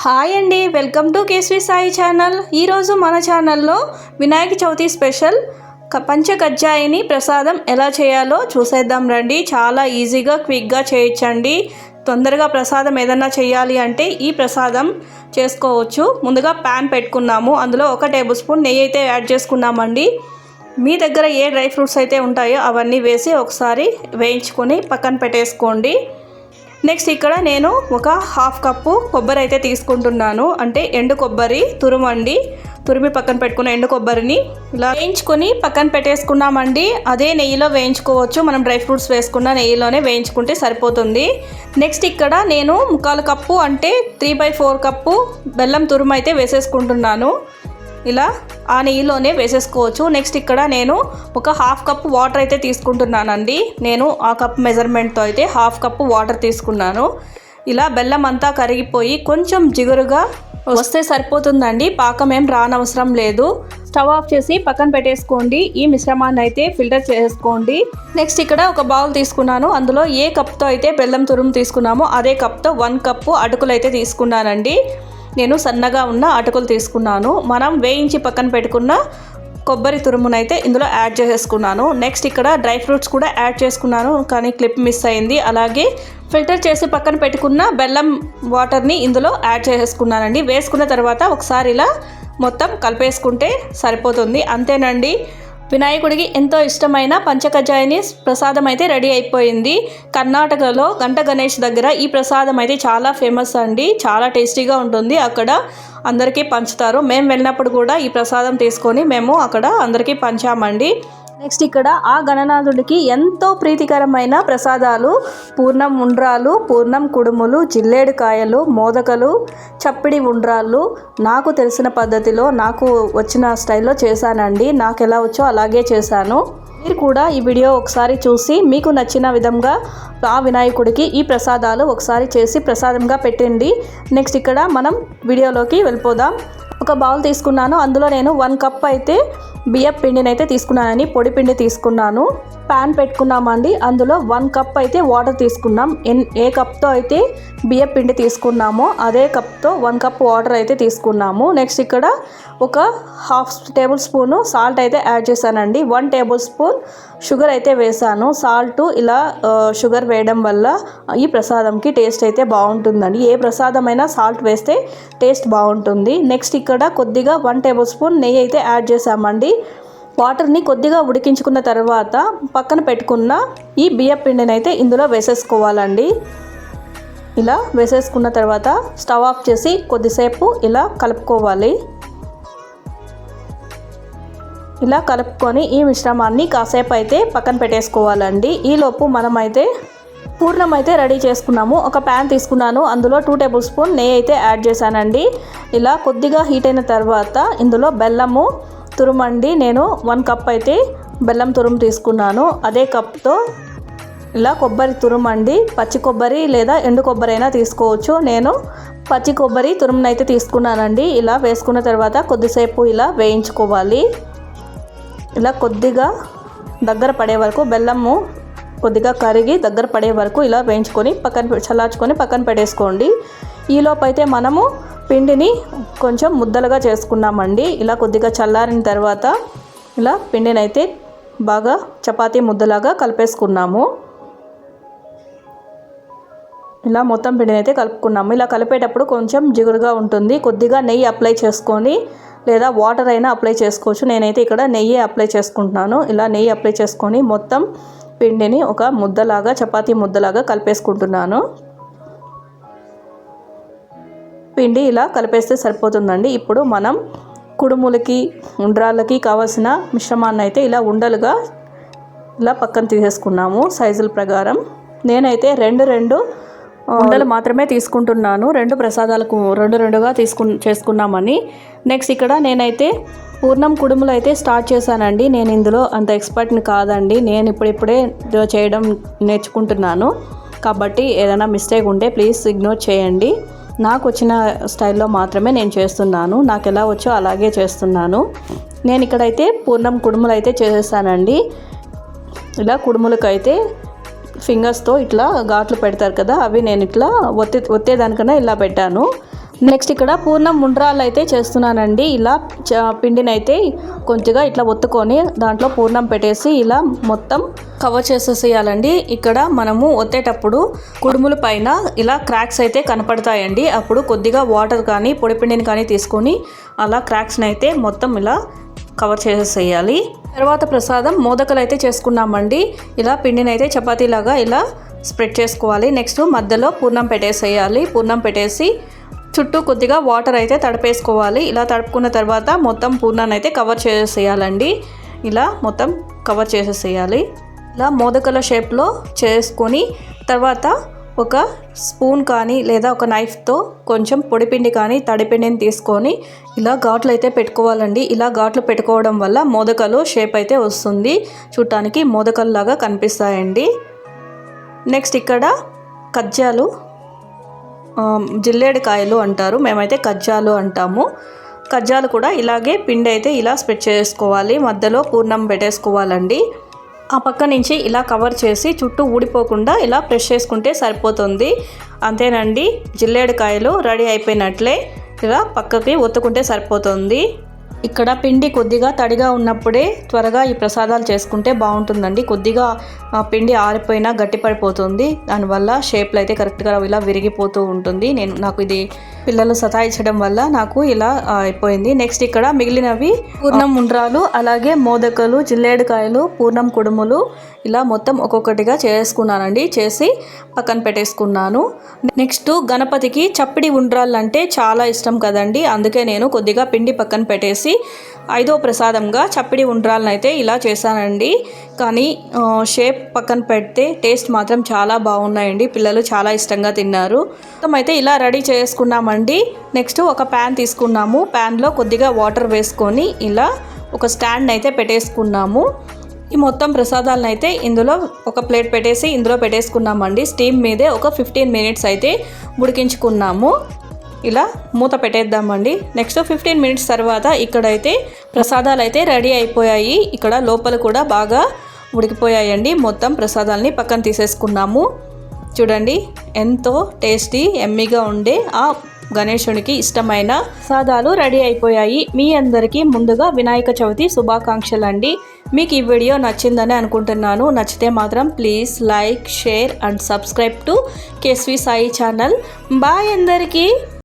Hi అండి welcome to Kesri Sai channel. ఈరోజు మన ఛానల్లో వినాయక చవితి స్పెషల్ క- పంచకజ్జాయిని ప్రసాదం ఎలా చేయాలో చూసేద్దాం రండి. చాలా ఈజీగా క్విక్గా చేయొచ్చండి తొందరగా ప్రసాదం ఏదన్నా చేయాలి అంటే ఈ ప్రసాదం చేసుకోవచ్చు. ముందుగా ప్యాన్ పెట్టుకున్నాము. అందులో ఒక టేబుల్ స్పూన్ నెయ్యి అయితే యాడ్ చేసుకున్నామండి. మీ దగ్గర ఏ డ్రై ఫ్రూట్స్ అయితే ఉంటాయో అవన్నీ వేసి ఒకసారి వేయించుకొని పక్కన పెట్టేసుకోండి. నెక్స్ట్ ఇక్కడ నేను ఒక హాఫ్ కప్పు కొబ్బరి అయితే తీసుకుంటున్నాను. అంటే ఎండు కొబ్బరి తురుమండి. తురిమి పక్కన పెట్టుకున్న ఎండు కొబ్బరిని ఇలా వేయించుకొని పక్కన పెట్టేసుకున్నామండి. అదే నెయ్యిలో వేయించుకోవచ్చు. మనం డ్రై ఫ్రూట్స్ వేసుకున్న నెయ్యిలోనే వేయించుకుంటే సరిపోతుంది. నెక్స్ట్ ఇక్కడ నేను ముక్కాలు కప్పు అంటే త్రీ బై ఫోర్ కప్పు బెల్లం తురుము అయితే వేసేసుకుంటున్నాను. ఇలా ఆ నెయ్యిలోనే వేసేసుకోవచ్చు. నెక్స్ట్ ఇక్కడ నేను ఒక హాఫ్ కప్ వాటర్ అయితే తీసుకుంటున్నానండి. నేను ఆ కప్ మెజర్మెంట్తో అయితే హాఫ్ కప్ వాటర్ తీసుకున్నాను. ఇలా బెల్లం అంతా కరిగిపోయి కొంచెం జిగురుగా వస్తే సరిపోతుందండి. పాకం ఏం రానవసరం లేదు. స్టవ్ ఆఫ్ చేసి పక్కన పెట్టేసుకోండి. ఈ మిశ్రమాన్ని అయితే ఫిల్టర్ చేసుకోండి. నెక్స్ట్ ఇక్కడ ఒక బౌల్ తీసుకున్నాను. అందులో ఏ కప్తో అయితే బెల్లం తురుము తీసుకున్నామో అదే కప్తో వన్ కప్పు అటుకులు అయితే తీసుకున్నానండి. నేను సన్నగా ఉన్న అటుకులు తీసుకున్నాను. మనం వేయించి పక్కన పెట్టుకున్న కొబ్బరి తురుమునైతే ఇందులో యాడ్ చేసేసుకున్నాను. నెక్స్ట్ ఇక్కడ డ్రై ఫ్రూట్స్ కూడా యాడ్ చేసుకున్నాను కానీ క్లిప్ మిస్ అయింది. అలాగే ఫిల్టర్ చేసి పక్కన పెట్టుకున్న బెల్లం వాటర్ని ఇందులో యాడ్ చేసేసుకున్నానండి. వేసుకున్న తర్వాత ఒకసారి ఇలా మొత్తం కలిపేసుకుంటే సరిపోతుంది. అంతేనండి. వినాయకుడికి ఎంతో ఇష్టమైన పంచకజాయని ప్రసాదం అయితే రెడీ అయిపోయింది. కర్ణాటకలో గంట గణేష్ దగ్గర ఈ ప్రసాదం అయితే చాలా ఫేమస్ అండి. చాలా టేస్టీగా ఉంటుంది. అక్కడ అందరికీ పంచుతారు. మేము వెళ్ళినప్పుడు కూడా ఈ ప్రసాదం తీసుకొని మేము అక్కడ అందరికీ పంచామండి. నెక్స్ట్ ఇక్కడ ఆ గణనాథుడికి ఎంతో ప్రీతికరమైన ప్రసాదాలు పూర్ణం ఉండ్రాలు పూర్ణం కుడుములు జిల్లేడు కాయలు మోదకలు చప్పిడి ఉండ్రాళ్ళు నాకు తెలిసిన పద్ధతిలో నాకు వచ్చిన స్టైల్లో చేశానండి. నాకు ఎలా వచ్చో అలాగే చేశాను. మీరు కూడా ఈ వీడియో ఒకసారి చూసి మీకు నచ్చిన విధంగా ఆ వినాయకుడికి ఈ ప్రసాదాలు ఒకసారి చేసి ప్రసాదంగా పెట్టండి. నెక్స్ట్ ఇక్కడ మనం వీడియోలోకి వెళ్ళిపోదాం. ఒక బౌల్ తీసుకున్నాను. అందులో నేను వన్ కప్ అయితే బియ్యం పిండిని అయితే తీసుకున్నానని పొడి పిండి తీసుకున్నాను. ప్యాన్ పెట్టుకున్నామండి. అందులో వన్ కప్ అయితే వాటర్ తీసుకున్నాం. ఎన్ ఏ కప్తో అయితే బియ్యం పిండి తీసుకున్నామో అదే కప్తో వన్ కప్ వాటర్ అయితే తీసుకున్నాము. నెక్స్ట్ ఇక్కడ ఒక హాఫ్ టేబుల్ స్పూను సాల్ట్ అయితే యాడ్ చేశానండి. వన్ టేబుల్ స్పూన్ షుగర్ అయితే వేసాను సాల్ట్ ఇలా షుగర్ వేయడం వల్ల ఈ ప్రసాదంకి టేస్ట్ అయితే బాగుంటుందండి. ఏ ప్రసాదమైనా సాల్ట్ వేస్తే టేస్ట్ బాగుంటుంది. నెక్స్ట్ ఇక్కడ కొద్దిగా వన్ టేబుల్ స్పూన్ నెయ్యి అయితే యాడ్ చేసామండి వాటర్ని కొద్దిగా ఉడికించుకున్న తర్వాత పక్కన పెట్టుకున్న ఈ బియ్యం పిండిని అయితే ఇందులో వేసేసుకోవాలండి. ఇలా వేసేసుకున్న తర్వాత స్టవ్ ఆఫ్ చేసి కొద్దిసేపు ఇలా కలుపుకోవాలి. ఇలా కలుపుకొని ఈ మిశ్రమాన్ని కాసేపు అయితే పక్కన పెట్టేసుకోవాలండి. ఈలోపు మనమైతే పూర్ణం అయితే రెడీ చేసుకున్నాము. ఒక ప్యాన్ తీసుకున్నాను. అందులో టూ టేబుల్ స్పూన్ నెయ్యి అయితే యాడ్ చేశానండి. ఇలా కొద్దిగా హీట్ అయిన తర్వాత ఇందులో బెల్లము తురుమండి. నేను వన్ కప్ అయితే బెల్లం తురుము తీసుకున్నాను. అదే కప్తో ఇలా కొబ్బరి తురుమండి. పచ్చి కొబ్బరి లేదా ఎండు కొబ్బరి అయినా తీసుకోవచ్చు. నేను పచ్చి కొబ్బరి తురుమునైతే తీసుకున్నానండి. ఇలా వేసుకున్న తర్వాత కొద్దిసేపు ఇలా వేయించుకోవాలి. ఇలా కొద్దిగా దగ్గర పడే వరకు బెల్లము కొద్దిగా కరిగి దగ్గర పడే వరకు ఇలా వేయించుకొని పక్కన చల్లార్చుకొని పక్కన పెట్టేసుకోండి. ఈలోపు అయితే మనము పిండిని కొంచెం ముద్దలుగా చేసుకున్నామండి. ఇలా కొద్దిగా చల్లారిన తర్వాత ఇలా పిండిని అయితే బాగా చపాతీ ముద్దలాగా కలిపేసుకున్నాము. ఇలా మొత్తం పిండిని అయితే కలుపుకున్నాము. ఇలా కలిపేటప్పుడు కొంచెం జిగురుగా ఉంటుంది. కొద్దిగా నెయ్యి అప్లై చేసుకొని లేదా వాటర్ అయినా అప్లై చేసుకోవచ్చు. నేనైతే ఇక్కడ నెయ్యి అప్లై చేసుకుంటున్నాను. ఇలా నెయ్యి అప్లై చేసుకొని మొత్తం పిండిని ఒక ముద్దలాగా చపాతీ ముద్దలాగా కలిపేసుకుంటున్నాను. పిండి ఇలా కలిపేస్తే సరిపోతుందండి. ఇప్పుడు మనం కుడుములకి ఉండ్రాళ్ళకి కావాల్సిన మిశ్రమాన్ని అయితే ఇలా ఉండలుగా ఇలా పక్కన తీసేసుకున్నాము సైజుల ప్రకారం. నేనైతే రెండు రెండు ఉండలు మాత్రమే తీసుకుంటున్నాను. రెండు ప్రసాదాలకు రెండు రెండుగా తీసుకు చేసుకున్నామని. నెక్స్ట్ ఇక్కడ నేనైతే పూర్ణం కుడుములు అయితే స్టార్ట్ చేశానండి. నేను ఇందులో అంత ఎక్స్పర్ట్ని కాదండి. నేను ఇప్పుడిప్పుడే చేయడం నేర్చుకుంటున్నాను. కాబట్టి ఏదైనా మిస్టేక్ ఉంటే ప్లీజ్ ఇగ్నోర్ చేయండి. నాకు వచ్చిన స్టైల్లో మాత్రమే నేను చేస్తున్నాను. నాకు ఎలా వచ్చో అలాగే చేస్తున్నాను. నేను ఇక్కడైతే పూర్ణం కుడుములు అయితే చేసేసానండి ఇలా కుడుములకైతే ఫింగర్స్తో ఇట్లా ఘాట్లు పెడతారు కదా అవి నేను ఇట్లా ఒత్తి ఒత్తేదానికన్నా ఇలా పెట్టాను. నెక్స్ట్ ఇక్కడ పూర్ణం ముండ్రాలు అయితే చేస్తున్నానండి. ఇలా చ- పిండిని అయితే కొంచెంగా ఇట్లా ఒత్తుకొని దాంట్లో పూర్ణం పెట్టేసి ఇలా మొత్తం కవర్ చేసేసేయాలండి. ఇక్కడ మనము ఒత్తేటప్పుడు కుడుముల పైన ఇలా క్రాక్స్ అయితే కనపడతాయండి. అప్పుడు కొద్దిగా వాటర్ కానీ పొడిపిండిని కానీ తీసుకొని అలా క్రాక్స్ని అయితే మొత్తం ఇలా కవర్ చేసేసేయాలి. తర్వాత ప్రసాదం మోదకలు అయితే చేసుకున్నామండి. ఇలా పిండిని అయితే చపాతీలాగా ఇలా స్ప్రెడ్ చేసుకోవాలి. నెక్స్ట్ మధ్యలో పూర్ణం పెట్టేసేయాలి. పూర్ణం పెట్టేసి చుట్టూ కొద్దిగా వాటర్ అయితే తడిపేసుకోవాలి. ఇలా తడుపుకున్న తర్వాత మొత్తం పూర్ణాన్ని అయితే కవర్ చేసేయాలండి ఇలా మొత్తం కవర్ చేసేసేయాలి. ఇలా మోదకల షేప్లో చేసుకొని తర్వాత ఒక స్పూన్ కానీ లేదా ఒక నైఫ్తో కొంచెం పొడిపిండి కానీ తడిపిండిని తీసుకొని ఇలా ఘాట్లు అయితే పెట్టుకోవాలండి. ఇలా ఘాట్లు పెట్టుకోవడం వల్ల మోదకలు షేప్ అయితే వస్తుంది. చూడటానికి మోదకల్లాగా కనిపిస్తాయండి. నెక్స్ట్ ఇక్కడ కజ్జాలు జిల్లేడికాయలు అంటారు. మేమైతే కజ్జాలు అంటాము. కజ్జాలు కూడా ఇలాగే పిండి అయితే ఇలా స్ప్రెడ్ చేసుకోవాలి. మధ్యలో పూర్ణం పెట్టేసుకోవాలండి. ఆ పక్క నుంచి ఇలా కవర్ చేసి చుట్టూ ఊడిపోకుండా ఇలా ప్రెస్ చేసుకుంటే సరిపోతుంది. అంతేనండి. జిల్లేడికాయలు రెడీ అయిపోయినట్లే ఇలా పక్కకి ఒత్తుకుంటే సరిపోతుంది. ఇక్కడ పిండి కొద్దిగా తడిగా ఉన్నప్పుడే త్వరగా ఈ ప్రసాదాలు చేసుకుంటే బాగుంటుందండి. కొద్దిగా ఆ, పిండి ఆరిపోయినా గట్టిపడిపోతుంది. దానివల్ల షేప్లు అయితే కరెక్ట్గా ఇలా విరిగిపోతూ ఉంటుంది. నేను నాకు ఇది పిల్లలు సతాయించడం వల్ల నాకు ఇలా అయిపోయింది. నెక్స్ట్ ఇక్కడ మిగిలినవి పూర్ణం ఉండ్రాలు అలాగే మోదకలు జిల్లేడుకాయలు పూర్ణం కుడుములు ఇలా మొత్తం ఒక్కొక్కటిగా చేసుకున్నానండి. చేసి పక్కన పెట్టేసుకున్నాను. నెక్స్ట్ గణపతికి చప్పిడి ఉండ్రాళ్ళు అంటే చాలా ఇష్టం కదండి. అందుకే నేను కొద్దిగా పిండి పక్కన పెట్టేసి ఐదో ప్రసాదంగా చప్పిడి ఉండ్రాలను అయితే ఇలా చేశానండి. కానీ షేప్ పక్కన పెడితే టేస్ట్ మాత్రం చాలా బాగున్నాయండి. పిల్లలు చాలా ఇష్టంగా తిన్నారు. మొత్తం అయితే ఇలా రెడీ చేసుకున్నామండి. నెక్స్ట్ ఒక ప్యాన్ తీసుకున్నాము. ప్యాన్లో కొద్దిగా వాటర్ వేసుకొని ఇలా ఒక స్టాండ్ అయితే పెట్టేసుకున్నాము. ఈ మొత్తం ప్రసాదాలను అయితే ఇందులో ఒక ప్లేట్ పెట్టేసి ఇందులో పెట్టేసుకున్నామండి. స్టీమ్ మీదే ఒక ఫిఫ్టీన్ మినిట్స్ అయితే ఉడికించుకున్నాము. ఇలా మూత పెట్టేద్దామండి. నెక్స్ట్ ఫిఫ్టీన్ మినిట్స్ తర్వాత ఇక్కడైతే ప్రసాదాలు అయితే రెడీ అయిపోయాయి. ఇక్కడ లోపల కూడా బాగా ఉడికిపోయాయండి. మొత్తం ప్రసాదాలని పక్కన తీసేసుకున్నాము. చూడండి ఎంతో టేస్టీ ఎమ్మీగా ఉండే ఆ గణేశునికి ఇష్టమైన ప్రసాదాలు రెడీ అయిపోయాయి. మీ అందరికీ ముందుగా వినాయక చవితి శుభాకాంక్షలు అండి మీకు ఈ వీడియో నచ్చిందని అనుకుంటున్నాను. నచ్చితే మాత్రం please like share and subscribe to Kesvi Sai channel. Bye అందరికీ!